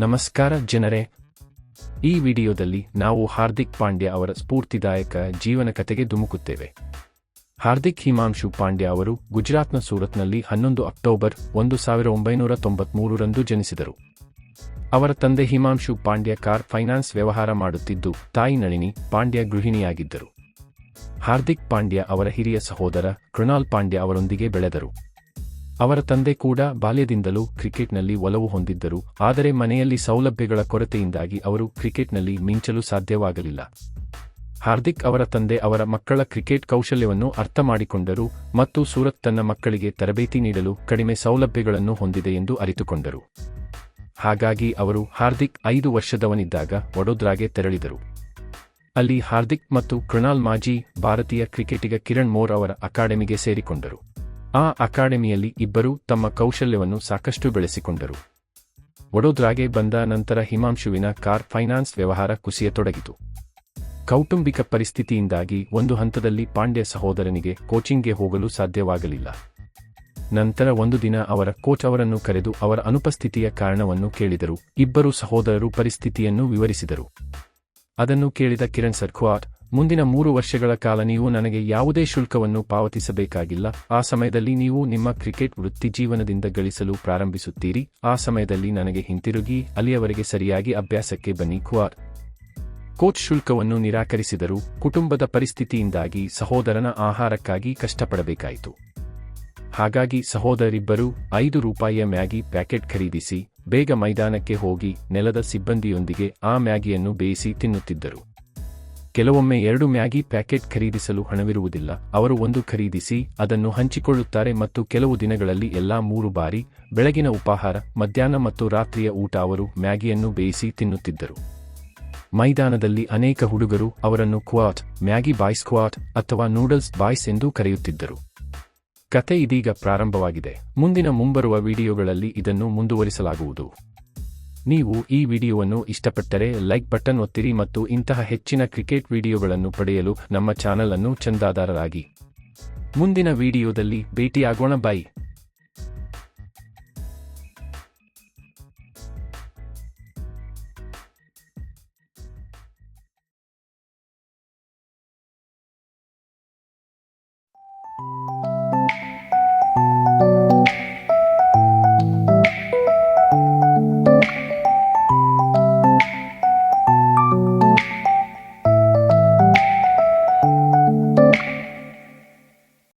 ನಮಸ್ಕಾರ ಜನರೇ. ಈ ವಿಡಿಯೋದಲ್ಲಿ ನಾವು ಹಾರ್ದಿಕ್ ಪಾಂಡ್ಯ ಅವರ ಸ್ಫೂರ್ತಿದಾಯಕ ಜೀವನ ಕಥೆಗೆ ಧುಮುಕುತ್ತೇವೆ. ಹಾರ್ದಿಕ್ ಹಿಮಾಂಶು ಪಾಂಡ್ಯ ಅವರು ಗುಜರಾತ್ನ ಸೂರತ್ನಲ್ಲಿ ಹನ್ನೊಂದು ಅಕ್ಟೋಬರ್ ಒಂದು ಸಾವಿರ ಒಂಬೈನೂರ ತೊಂಬತ್ಮೂರರಂದು ಜನಿಸಿದರು. ಅವರ ತಂದೆ ಹಿಮಾಂಶು ಪಾಂಡ್ಯ ಕಾರ್ ಫೈನಾನ್ಸ್ ವ್ಯವಹಾರ ಮಾಡುತ್ತಿದ್ದು, ತಾಯಿ ನಳಿನಿ ಪಾಂಡ್ಯ ಗೃಹಿಣಿಯಾಗಿದ್ದರು. ಹಾರ್ದಿಕ್ ಪಾಂಡ್ಯ ಅವರ ಹಿರಿಯ ಸಹೋದರ ಕೃಣಾಲ್ ಪಾಂಡ್ಯ ಅವರೊಂದಿಗೆ ಬೆಳೆದರು. ಅವರ ತಂದೆ ಕೂಡ ಬಾಲ್ಯದಿಂದಲೂ ಕ್ರಿಕೆಟ್ನಲ್ಲಿ ಒಲವು ಹೊಂದಿದ್ದರು, ಆದರೆ ಮನೆಯಲ್ಲಿ ಸೌಲಭ್ಯಗಳ ಕೊರತೆಯಿಂದಾಗಿ ಅವರು ಕ್ರಿಕೆಟ್ನಲ್ಲಿ ಮಿಂಚಲು ಸಾಧ್ಯವಾಗಲಿಲ್ಲ. ಹಾರ್ದಿಕ್ ಅವರ ತಂದೆ ಅವರ ಮಕ್ಕಳ ಕ್ರಿಕೆಟ್ ಕೌಶಲ್ಯವನ್ನು ಅರ್ಥ ಮಾಡಿಕೊಂಡರು ಮತ್ತು ಸೂರತ್ ತನ್ನ ಮಕ್ಕಳಿಗೆ ತರಬೇತಿ ನೀಡಲು ಕಡಿಮೆ ಸೌಲಭ್ಯಗಳನ್ನು ಹೊಂದಿದೆ ಎಂದು ಅರಿತುಕೊಂಡರು. ಹಾಗಾಗಿ ಅವರು ಹಾರ್ದಿಕ್ ಐದು ವರ್ಷದವನಿದ್ದಾಗ ವಡೋದ್ರಾಗೆ ತೆರಳಿದರು. ಅಲ್ಲಿ ಹಾರ್ದಿಕ್ ಮತ್ತು ಕೃಣಾಲ್ ಮಾಜಿ ಭಾರತೀಯ ಕ್ರಿಕೆಟಿಗ ಕಿರಣ್ ಮೋರ್ ಅವರ ಅಕಾಡೆಮಿಗೆ ಸೇರಿಕೊಂಡರು. ಆ ಅಕಾಡೆಮಿಯಲ್ಲಿ ಇಬ್ಬರೂ ತಮ್ಮ ಕೌಶಲ್ಯವನ್ನು ಸಾಕಷ್ಟು ಬೆಳೆಸಿಕೊಂಡರು. ವಡೋದ್ರಾಗೆ ಬಂದ ನಂತರ ಹಿಮಾಂಶುವಿನ ಕಾರ್ ಫೈನಾನ್ಸ್ ವ್ಯವಹಾರ ಕುಸಿಯತೊಡಗಿತು ಕೌಟುಂಬಿಕ ಪರಿಸ್ಥಿತಿಯಿಂದಾಗಿ ಒಂದು ಹಂತದಲ್ಲಿ ಪಾಂಡ್ಯ ಸಹೋದರನಿಗೆ ಕೋಚಿಂಗ್ಗೆ ಹೋಗಲು ಸಾಧ್ಯವಾಗಲಿಲ್ಲ. ನಂತರ ಒಂದು ದಿನ ಅವರ ಕೋಚ್ ಅವರನ್ನು ಕರೆದು ಅವರ ಅನುಪಸ್ಥಿತಿಯ ಕಾರಣವನ್ನು ಕೇಳಿದರು. ಇಬ್ಬರು ಸಹೋದರರು ಪರಿಸ್ಥಿತಿಯನ್ನು ವಿವರಿಸಿದರು. ಅದನ್ನು ಕೇಳಿದ ಕಿರಣ್ ಸರ್ಖ್ವಾಟ್ ಮುಂದಿನ ಮೂರು ವರ್ಷಗಳ ಕಾಲ ನೀವು ನನಗೆ ಯಾವುದೇ ಶುಲ್ಕವನ್ನು ಪಾವತಿಸಬೇಕಾಗಿಲ್ಲ. ಆ ಸಮಯದಲ್ಲಿ ನೀವು ನಿಮ್ಮ ಕ್ರಿಕೆಟ್ ವೃತ್ತಿ ಜೀವನದಿಂದ ಗಳಿಸಲು ಪ್ರಾರಂಭಿಸುತ್ತೀರಿ. ಆ ಸಮಯದಲ್ಲಿ ನನಗೆ ಹಿಂತಿರುಗಿ, ಅಲ್ಲಿಯವರೆಗೆ ಸರಿಯಾಗಿ ಅಭ್ಯಾಸಕ್ಕೆ ಬನ್ನಿ ಕುವಾರ್ ಕೋಚ್ ಶುಲ್ಕವನ್ನು ನಿರಾಕರಿಸಿದರು ಕುಟುಂಬದ ಪರಿಸ್ಥಿತಿಯಿಂದಾಗಿ ಸಹೋದರನ ಆಹಾರಕ್ಕಾಗಿ ಕಷ್ಟಪಡಬೇಕಾಯಿತು. ಹಾಗಾಗಿ ಸಹೋದರಿಬ್ಬರು ಐದು ರೂಪಾಯಿಯ ಮ್ಯಾಗಿ ಪ್ಯಾಕೆಟ್ ಖರೀದಿಸಿ, ಬೇಗ ಮೈದಾನಕ್ಕೆ ಹೋಗಿ ನೆಲದ ಸಿಬ್ಬಂದಿಯೊಂದಿಗೆ ಆ ಮ್ಯಾಗಿಯನ್ನು ಬೇಯಿಸಿ ತಿನ್ನುತ್ತಿದ್ದರು. ಕೆಲವೊಮ್ಮೆ ಎರಡು ಮ್ಯಾಗಿ ಪ್ಯಾಕೆಟ್ ಖರೀದಿಸಲು ಹಣವಿರುವುದಿಲ್ಲ. ಅವರು ಒಂದು ಖರೀದಿಸಿ, ಅದನ್ನು ಹಂಚಿಕೊಳ್ಳುತ್ತಾರೆ ಮತ್ತು ಕೆಲವು ದಿನಗಳಲ್ಲಿ ಎಲ್ಲಾ ಮೂರು ಬಾರಿ ಬೆಳಗಿನ ಉಪಾಹಾರ, ಮಧ್ಯಾಹ್ನ ಮತ್ತು ರಾತ್ರಿಯ ಊಟ ಅವರು ಮ್ಯಾಗಿಯನ್ನು ಬೇಯಿಸಿ ತಿನ್ನುತ್ತಿದ್ದರು. ಮೈದಾನದಲ್ಲಿ ಅನೇಕ ಹುಡುಗರು ಅವರನ್ನು ಕ್ವಾಟ್ ಮ್ಯಾಗಿ ಬಾಯ್ಸ್ ಕ್ವಾಟ್ ಅಥವಾ ನೂಡಲ್ಸ್ ಬಾಯ್ಸ್ ಎಂದು ಕರೆಯುತ್ತಿದ್ದರು. ಕತೆ ಇದೀಗ ಪ್ರಾರಂಭವಾಗಿದೆ. ಮುಂದಿನ ಮುಂಬರುವ ವಿಡಿಯೋಗಳಲ್ಲಿ ಇದನ್ನು ಮುಂದುವರಿಸಲಾಗುವುದು. ನೀವು ಈ ವಿಡಿಯೋವನ್ನು ಇಷ್ಟಪಟ್ಟರೆ ಲೈಕ್ ಬಟನ್ ಒತ್ತಿರಿ ಮತ್ತು ಇಂತಹ ಹೆಚ್ಚಿನ ಕ್ರಿಕೆಟ್ ವಿಡಿಯೋಗಳನ್ನು ಪಡೆಯಲು ನಮ್ಮ ಚಾನಲ್ ಅನ್ನು ಚಂದಾದಾರರಾಗಿ. ಮುಂದಿನ ವಿಡಿಯೋದಲ್ಲಿ ಭೇಟಿಯಾಗೋಣ, ಬಾಯಿ!